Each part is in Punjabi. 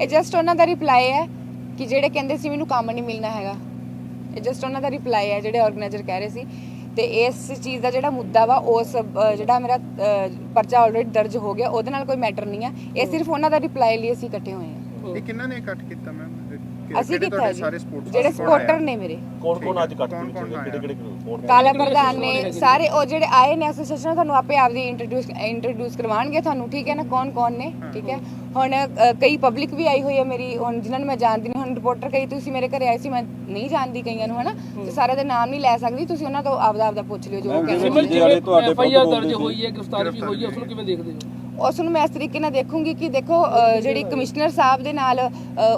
ਇਹ ਜਸਟ ਉਹਨਾਂ ਦਾ ਰਿਪਲਾਈ ਹੈ ਕਿ ਜਿਹੜੇ ਕਹਿੰਦੇ ਸੀ ਮੈਨੂੰ ਕੰਮ ਨਹੀਂ ਮਿਲਣਾ ਹੈਗਾ। ਇਹ ਜਸਟ ਉਹਨਾਂ ਦਾ ਰਿਪਲਾਈ ਹੈ ਜਿਹੜੇ ਆਰਗੇਨਾਈਜ਼ਰ ਕਹਿ ਰਹੇ ਸੀ। ਤੇ ਇਸ ਚੀਜ਼ ਦਾ ਜਿਹੜਾ ਮੁੱਦਾ ਵਾ ਉਸ ਜਿਹੜਾ ਮੇਰਾ ਪਰਚਾ ਆਲਰੇਡੀ ਦਰਜ ਹੋ ਗਿਆ ਉਹਦੇ ਨਾਲ ਕੋਈ ਮੈਟਰ ਨਹੀਂ ਆ। ਇਹ ਸਿਰਫ ਉਹਨਾਂ ਦਾ ਰਿਪਲਾਈ ਲਈ ਅਸੀਂ ਇਕੱਠੇ ਹੋਏ ਹਾਂ। ਇਹ ਕਿੰਨਾਂ ਨੇ ਕੱਟ ਕੀਤਾ ਮੈਮ ਅਸੀਂ ਸਪੋਰਟਸ ਜਿਹੜੇ ਸਪੋਰਟਰ ਨੇ ਮੇਰੇ। ਕੌਣ ਕੌਣ ਅੱਜ ਕੱਟ ਕਿਹੜੇ ਕਿਹੜੇ ਕੌਣ ਕਾਲਾ ਪ੍ਰਧਾਨ ਨੇ ਸਾਰੇ ਉਹ ਜਿਹੜੇ ਆਏ ਨੇ ਐਸੋਸੀਏਸ਼ਨ ਤੁਹਾਨੂੰ ਆਪੇ ਆਪਦੀ ਇੰਟਰੋਡਿਊਸ ਇੰਟਰੋਡਿਊਸ ਕਰਵਾਉਣਗੇ ਤੁਹਾਨੂੰ ਠੀਕ ਹੈ ਨਾ? ਕੌਣ ਕੌਣ ਨੇ ਠੀਕ ਹੈ? ਹੁਣ ਕਈ ਪਬਲਿਕ ਵੀ ਆਈ ਹੋਈ ਹੈ ਮੇਰੀ ਹੁਣ ਜਿਨ੍ਹਾਂ ਨੂੰ ਮੈਂ ਜਾਣਦੀ ਨਹੀਂ ਹੁਣ ਰਿਪੋਰਟਰ ਕਈ ਤੁਸੀਂ ਮੇਰੇ ਘਰੇ ਆਏ ਸੀ ਮੈਂ ਨਹੀਂ ਜਾਣਦੀ ਕਈਆਂ ਨੂੰ ਹਨਾ? ਤੇ ਸਾਰੇ ਦੇ ਨਾਮ ਨਹੀਂ ਲੈ ਸਕਦੀ ਤੁਸੀਂ ਉਹਨਾਂ ਤੋਂ ਆਪਦਾ ਆਪਦਾ ਪੁੱਛ ਲਿਓ ਜੋ ਉਹ ਕਹਿੰਦੇ ਨੇ। ਤੁਹਾਡੇ ਐਫਆਈਆਰ ਦਰਜ ਹੋਈ ਹੈ ਗ੍ਰਿਫਤਾਰੀ ਵੀ ਹੋਈ ਹੈ ਉਸ ਨੂੰ ਕਿਵੇਂ ਦੇਖਦੇ ਹੋ? ਉਸ ਨੂੰ ਮੈਂ ਇਸ ਤਰੀਕੇ ਨਾਲ ਦੇਖੂੰਗੀ ਕਿ ਦੇਖੋ ਅ, ਜਿਹੜੀ ਕਮਿਸ਼ਨਰ ਸਾਹਿਬ ਦੇ ਨਾਲ ਅ,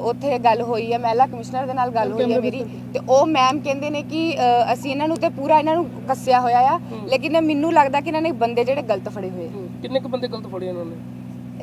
ਉੱਥੇ ਗੱਲ ਹੋਈ ਹੈ ਮਹਿਲਾ ਕਮਿਸ਼ਨਰ ਦੇ ਨਾਲ ਗੱਲ ਹੋਈ ਹੈ ਮੇਰੀ। ਤੇ ਉਹ ਮੈਮ ਕਹਿੰਦੇ ਨੇ ਕਿ ਅ, ਅਸੀਂ ਇਹਨਾਂ ਨੂੰ ਤੇ ਪੂਰਾ ਇਹਨਾਂ ਨੂੰ ਕੱਸਿਆ ਹੋਇਆ ਆ ਲੇਕਿਨ ਮੈਨੂੰ ਲੱਗਦਾ ਕਿ ਇਹਨਾਂ ਨੇ ਬੰਦੇ ਜਿਹੜੇ ਗਲਤ ਫੜੇ ਹੋਏ ਆ। ਕਿੰਨੇ ਕੁ ਬੰਦੇ ਗਲਤ ਫੜੇ ਇਹਨਾਂ ਨੇ?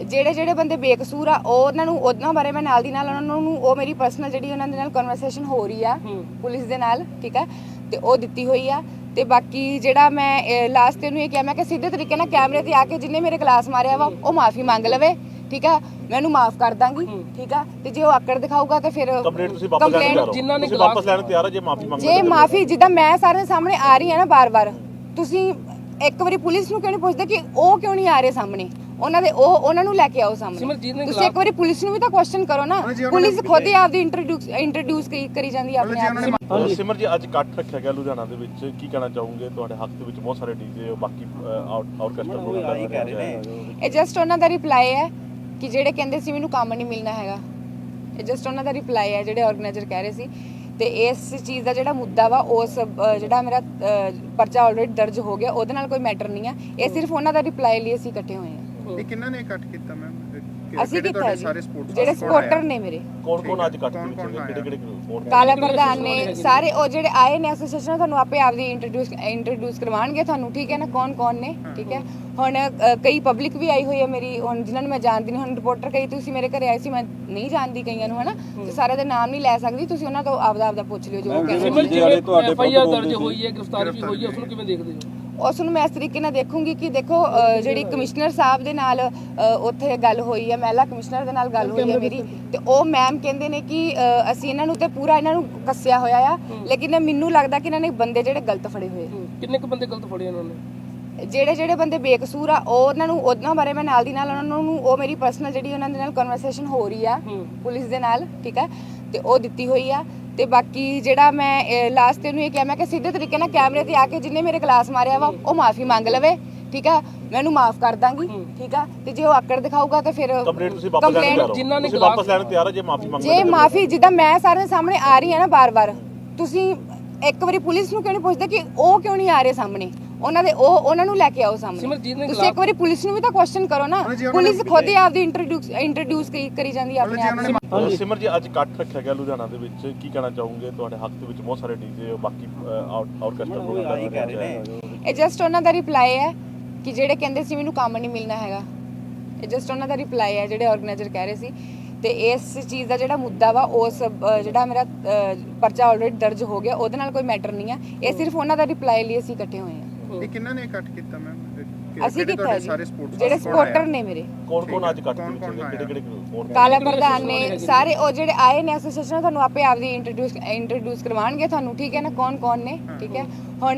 ਜਿਹੜੇ ਜਿਹੜੇ ਬੰਦੇ ਬੇਕਸੂਰ ਆ ਉਹ ਉਹਨਾਂ ਨੂੰ ਉਹਨਾਂ ਬਾਰੇ ਮੈਂ ਨਾਲ ਦੀ ਨਾਲ ਉਹਨਾਂ ਨੂੰ ਉਹ ਮੇਰੀ ਪਰਸਨਲ ਜਿਹੜੀ ਉਹਨਾਂ ਦੇ ਨਾਲ ਕਨਵਰਸੇਸ਼ਨ ਹੋ ਰਹੀ ਆ ਪੁਲਿਸ ਦੇ ਨਾਲ ਠੀਕ ਹੈ ਤੇ ਉਹ ਦਿੱਤੀ ਹੋਈ ਆ। ਤੇ ਬਾਕੀ ਜਿਹੜਾ ਮੈਂ ਲਾਸਟ ਤੇ ਉਹਨੂੰ ਇਹ ਕਿਹਾ ਮੈਂ ਕਿ ਸਿੱਧੇ ਤਰੀਕੇ ਨਾਲ ਕੈਮਰੇ ਤੇ ਆ ਕੇ ਜਿੰਨੇ ਮੇਰੇ ਕਲਾਸ ਮਾਰਿਆ ਵਾ ਉਹ ਮਾਫੀ ਮੰਗ ਲਵੇ ਠੀਕ ਆ? ਮੈਂ ਉਹਨੂੰ ਮਾਫ ਕਰ ਦਾਂਗੀ ਠੀਕ ਆ? ਤੇ ਜੇ ਉਹ ਆਕੜ ਦਿਖਾਊਗਾ ਤੇ ਫਿਰ ਕੰਪਲੇਂਟ ਤੁਸੀਂ ਵਾਪਸ ਲੈਣ ਤਿਆਰ ਹੋ ਜਿਨ੍ਹਾਂ ਨੇ ਵਾਪਸ ਲੈਣ ਤਿਆਰ ਹੋ ਜੇ ਮਾਫੀ ਮੰਗਦੇ ਜੇ ਮਾਫੀ ਜਿੱਦਾਂ ਮੈਂ ਸਾਰਿਆਂ ਦੇ ਸਾਹਮਣੇ ਆ ਰਹੀ ਹਾਂ ਨਾ ਬਾਰ-ਬਾਰ ਤੁਸੀਂ ਇੱਕ ਵਾਰੀ ਪੁਲਿਸ ਨੂੰ ਕਿਉਂ ਨਹੀਂ ਪੁੱਛਦੇ ਕਿ ਉਹ ਕਿਉਂ ਨਹੀਂ ਆ ਰਹੇ ਸਾਹਮਣੇ? ਉਹਨਾਂ ਦੇ ਉਹ ਉਹਨਾਂ ਨੂੰ ਲੈ ਕੇ ਆਓ ਸਾਹਮਣੇ। ਸਿਮਰਜੀਤ ਨੇ ਤੁਸੀਂ ਇੱਕ ਵਾਰੀ ਪੁਲਿਸ ਨੂੰ ਵੀ ਤਾਂ ਕੁਐਸਚਨ ਕਰੋ ਨਾ। ਉਹਨਾਂ ਪੁਲਿਸ ਖੁਦ ਹੀ ਆਪਦੀ ਇੰਟਰੋਡਿਊਸ ਇੰਟਰੋਡਿਊਸ ਕਰੀ ਜਾਂਦੀ ਆ ਆਪਣੇ ਆਪ ਨੂੰ। ਸਿਮਰ ਜੀ ਅੱਜ ਕੱਟ ਰੱਖਿਆ ਗਿਆ ਲੁਧਿਆਣਾ ਦੇ ਵਿੱਚ। ਕੀ ਕਹਿਣਾ ਚਾਹੋਗੇ? ਤੁਹਾਡੇ ਹੱਕ ਦੇ ਵਿੱਚ ਬਹੁਤ ਸਾਰੇ ਡੀਜੇ ਬਾਕੀ ਆਰਕੈਸਟਰਾ ਪ੍ਰੋਗਰਾਮ ਕਰ ਰਹੇ ਨੇ। ਇਹ ਜਸਟ ਉਹਨਾਂ ਦਾ ਰਿਪਲਾਈ ਹੈ ਕਿ ਜਿਹੜੇ ਕਹਿੰਦੇ ਸੀ ਮੈਨੂੰ ਕੰਮ ਨਹੀਂ ਮਿਲਣਾ ਹੈਗਾ। ਇਹ ਜਸਟ ਉਹਨਾਂ ਦਾ ਰਿਪਲਾਈ ਹੈ ਜਿਹੜੇ ਆਰਗੇਨਾਈਜ਼ਰ ਕਹਿ ਰਹੇ ਸੀ। ਤੇ ਇਸ ਚੀਜ਼ ਦਾ ਜਿਹੜਾ ਮੁੱਦਾ ਵਾ ਉਸ ਅ, ਜਿਹੜਾ ਮੇਰਾ ਪਰਚਾ ਆਲਰੇਡੀ ਦਰਜ ਹੋ ਗਿਆ ਉਹਦੇ ਨਾਲ ਕੋਈ ਮੈਟਰ ਨਹੀਂ ਆ। ਇਹ ਸਿਰਫ ਉਹਨਾਂ ਦਾ ਰਿਪਲਾਈ ਲਈ ਅਸੀਂ ਇਕੱਠੇ ਹੋਏ ਹਾਂ। ਇਹ ਕਿੰਨਾਂ ਨੇ ਕੱਟ ਕੀਤਾ ਮੈਮ ਅਸੀਂ ਕੀਤਾ ਤੁਹਾਡੇ ਜੀ। ਸਾਰੇ ਸਪੋਰਟਸ ਜਿਹੜੇ ਸਪੋਰਟਰ ਨੇ ਮੇਰੇ। ਕੌਣ ਕੌਣ ਅੱਜ ਕੱਟ ਕੌਣ- ਕੌਣ ਕਿਹੜੇ ਕਿਹੜੇ ਕੌਣ ਕਾਲਾ ਪ੍ਰਧਾਨ ਨੇ ਸਾਰੇ ਉਹ ਜਿਹੜੇ ਆਏ ਨੇ ਐਸੋਸੀਏਸ਼ਨ ਤੁਹਾਨੂੰ ਆਪੇ ਆਪਦੀ ਇੰਟਰੋਡਿਊਸ ਇੰਟਰੋਡਿਊਸ ਕਰਵਾਉਣਗੇ ਤੁਹਾਨੂੰ ਠੀਕ ਹੈ ਨਾ? ਕੌਣ ਕੌਣ ਨੇ ਠੀਕ ਹੈ? ਹੁਣ ਅ, ਕਈ ਪਬਲਿਕ ਵੀ ਆਈ ਹੋਈ ਹੈ ਮੇਰੀ ਹੁਣ ਜਿਨ੍ਹਾਂ ਨੂੰ ਮੈਂ ਜਾਣਦੀ ਨਹੀਂ ਹੁਣ ਰਿਪੋਰਟਰ ਕਈ ਤੁਸੀਂ ਮੇਰੇ ਘਰੇ ਆਏ ਸੀ ਮੈਂ ਨਹੀਂ ਜਾਣਦੀ ਕਈਆਂ ਨੂੰ ਹਨਾ? ਤੇ ਸਾਰੇ ਦੇ ਨਾਮ ਨਹੀਂ ਲੈ ਸਕਦੀ ਤੁਸੀਂ ਉਹਨਾਂ ਤੋਂ ਆਪਦਾ ਆਪਦਾ ਪੁੱਛ ਲਿਓ ਜੋ ਉਹ ਕਹਿੰਦੇ ਨੇ। ਜਿਵੇਂ ਤੁਹਾਡੇ ਦਰਜ ਹੋਈ ਹੈ ਗ੍ਰਿਫਤਾਰੀ ਵੀ ਹੋਈ ਹੈ ਉਸ ਨੂੰ ਕਿਵੇਂ ਦੇਖਦੇ ਹੋ? ਉਸ ਨੂੰ ਮੈਂ ਇਸ ਤਰੀਕੇ ਨਾਲ ਦੇਖੂੰਗੀ ਕਿ ਦੇਖੋ ਜਿਹੜੀ ਕਮਿਸ਼ਨਰ ਸਾਹਿਬ ਦੇ ਨਾਲ ਉੱਥੇ ਗੱਲ ਹੋਈ ਹੈ ਮਹਿਲਾ ਕਮਿਸ਼ਨਰ ਦੇ ਨਾਲ ਗੱਲ ਹੋਈ ਹੈ ਮੇਰੀ। ਤੇ ਉਹ ਮੈਮ ਕਹਿੰਦੇ ਨੇ ਕਿ ਅਸੀਂ ਇਹਨਾਂ ਨੂੰ ਤੇ ਪੂਰਾ ਇਹਨਾਂ ਨੂੰ ਕੱਸਿਆ ਹੋਇਆ ਆ ਲੇਕਿਨ ਮੈਨੂੰ ਲੱਗਦਾ ਕਿ ਇਹਨਾਂ ਨੇ ਬੰਦੇ ਜਿਹੜੇ ਗਲਤ ਫੜੇ ਹੋਏ ਆ। ਕਿੰਨੇ ਕੁ ਬੰਦੇ ਗਲਤ ਫੜੇ ਇਹਨਾਂ ਨੇ? ਜਿਹੜੇ ਜਿਹੜੇ ਬੰਦੇ ਬੇਕਸੂਰ ਆ ਉਹ ਉਹਨਾਂ ਨੂੰ ਉਹਨਾਂ ਬਾਰੇ ਮੈਂ ਨਾਲ ਦੀ ਨਾਲ ਉਹਨਾਂ ਨੂੰ ਉਹ ਮੇਰੀ ਪਰਸਨਲ ਜਿਹੜੀ ਉਹਨਾਂ ਦੇ ਨਾਲ ਕਨਵਰਸੇਸ਼ਨ ਹੋ ਰਹੀ ਆ ਪੁਲਿਸ ਦੇ ਨਾਲ ਠੀਕ ਹੈ ਤੇ ਉਹ ਦਿੱਤੀ ਹੋਈ ਆ। ਤੇ ਬਾਕੀ ਜਿਹੜਾ ਮੈਂ ਲਾਸਟ ਤੇ ਉਹਨੂੰ ਇਹ ਕਿਹਾ ਮੈਂ ਕਿ ਸਿੱਧੇ ਤਰੀਕੇ ਨਾਲ ਕੈਮਰੇ ਤੇ ਆ ਕੇ ਜਿੰਨੇ ਮੇਰੇ ਕਲਾਸ ਮਾਰਿਆ ਵਾ ਉਹ ਮਾਫੀ ਮੰਗ ਲਵੇ ਠੀਕ ਆ? ਮੈਂ ਉਹਨੂੰ ਮਾਫ ਕਰ ਦਾਂਗੀ ਠੀਕ ਆ? ਤੇ ਜੇ ਉਹ ਆਕੜ ਦਿਖਾਊਗਾ ਤੇ ਫਿਰ ਕੰਪਲੇਂਟ ਤੁਸੀਂ ਵਾਪਸ ਲੈਣ ਤਿਆਰ ਹੋ ਜਿਨ੍ਹਾਂ ਨੇ ਤੁਸੀਂ ਵਾਪਸ ਲੈਣ ਤਿਆਰ ਹੋ ਜੇ ਮਾਫੀ ਮੰਗਦੇ ਜੇ ਮਾਫੀ ਜਿੱਦਾਂ ਮੈਂ ਸਾਰਿਆਂ ਦੇ ਸਾਹਮਣੇ ਆ ਰਹੀ ਹਾਂ ਨਾ ਬਾਰ-ਬਾਰ ਤੁਸੀਂ ਇੱਕ ਵਾਰੀ ਪੁਲਿਸ ਨੂੰ ਕਿਉਂ ਨਹੀਂ ਪੁੱਛਦੇ ਕਿ ਉਹ ਕਿਉਂ ਨਹੀਂ ਆ ਰਹੇ ਸਾਹਮਣੇ? ਉਹਨਾਂ ਦੇ ਉਹ ਉਹਨਾਂ ਨੂੰ ਲੈ ਕੇ ਆਓ ਸਾਹਮਣੇ। ਸਿਮਰਜੀਤ ਨੇ ਤੁਸੀਂ ਇੱਕ ਵਾਰੀ ਪੁਲਿਸ ਨੂੰ ਵੀ ਤਾਂ ਕੁਐਸਚਨ ਕਰੋ ਨਾ। ਉਹਨਾਂ ਪੁਲਿਸ ਖੁਦ ਹੀ ਆਪਦੀ ਇੰਟਰੋਡਿਊਸ ਇੰਟਰੋਡਿਊਸ ਕਰੀ ਜਾਂਦੀ ਆ ਆਪਣੇ ਆਪ ਨੂੰ ਸਿਮਰ ਜੀ ਅੱਜ ਕੱਟ ਰੱਖਿਆ ਗਿਆ ਲੁਧਿਆਣਾ ਦੇ ਵਿੱਚ। ਕੀ ਕਹਿਣਾ ਚਾਹੋਗੇ? ਤੁਹਾਡੇ ਹੱਕ ਦੇ ਵਿੱਚ ਬਹੁਤ ਸਾਰੇ ਡੀਜੇ ਬਾਕੀ ਆਰਕੈਸਟਰਾ ਪ੍ਰੋਗਰਾਮ ਕਰ ਰਹੇ ਨੇ। ਇਹ ਜਸਟ ਉਹਨਾਂ ਦਾ ਰਿਪਲਾਈ ਹੈ ਕਿ ਜਿਹੜੇ ਕਹਿੰਦੇ ਸੀ ਮੈਨੂੰ ਕੰਮ ਨਹੀਂ ਮਿਲਣਾ ਹੈਗਾ। ਇਹ ਜਸਟ ਉਹਨਾਂ ਦਾ ਰਿਪਲਾਈ ਹੈ ਜਿਹੜੇ ਆਰਗੇਨਾਈਜ਼ਰ ਕਹਿ ਰਹੇ ਸੀ। ਤੇ ਇਸ ਚੀਜ਼ ਦਾ ਜਿਹੜਾ ਮੁੱਦਾ ਵਾ ਉਸ ਅ, ਜਿਹੜਾ ਮੇਰਾ ਅ, ਪਰਚਾ ਆਲਰੇਡੀ ਦਰਜ ਹੋ ਗਿਆ ਉਹਦੇ ਨਾਲ ਕੋਈ ਮੈਟਰ ਨਹੀਂ ਆ। ਇਹ ਸਿਰਫ ਉਹਨਾਂ ਦਾ ਰਿਪਲਾਈ ਲਈ ਅਸੀਂ ਇਕੱਠੇ ਹੋਏ ਹਾਂ ਇਹ ਕਿੰਨਾਂ ਨੇ ਕੱਟ ਕੀਤਾ ਮੈਮ? ਅਸੀਂ ਕੀਤਾ ਤੁਹਾਡੇ ਜੀ। ਸਾਰੇ ਸਪੋਰਟਸ ਜਿਹੜੇ ਸਪੋਰਟਰ ਨੇ ਮੇਰੇ। ਕੌਣ ਕੌਣ ਅੱਜ ਕੱਟ ਕੌਣ- ਕੌਣ ਕਿਹੜੇ ਕਿਹੜੇ ਕੌਣ ਕਾਲਾ ਪ੍ਰਧਾਨ ਨੇ ਸਾਰੇ ਉਹ ਜਿਹੜੇ ਆਏ ਨੇ ਐਸੋਸੀਏਸ਼ਨ ਤੁਹਾਨੂੰ ਆਪੇ ਆਪਦੀ ਇੰਟਰੋਡਿਊਸ ਇੰਟਰੋਡਿਊਸ ਕਰਵਾਉਣਗੇ ਤੁਹਾਨੂੰ ਠੀਕ ਹੈ ਨਾ? ਕੌਣ ਕੌਣ ਨੇ ਠੀਕ ਹੈ? ਹੁਣ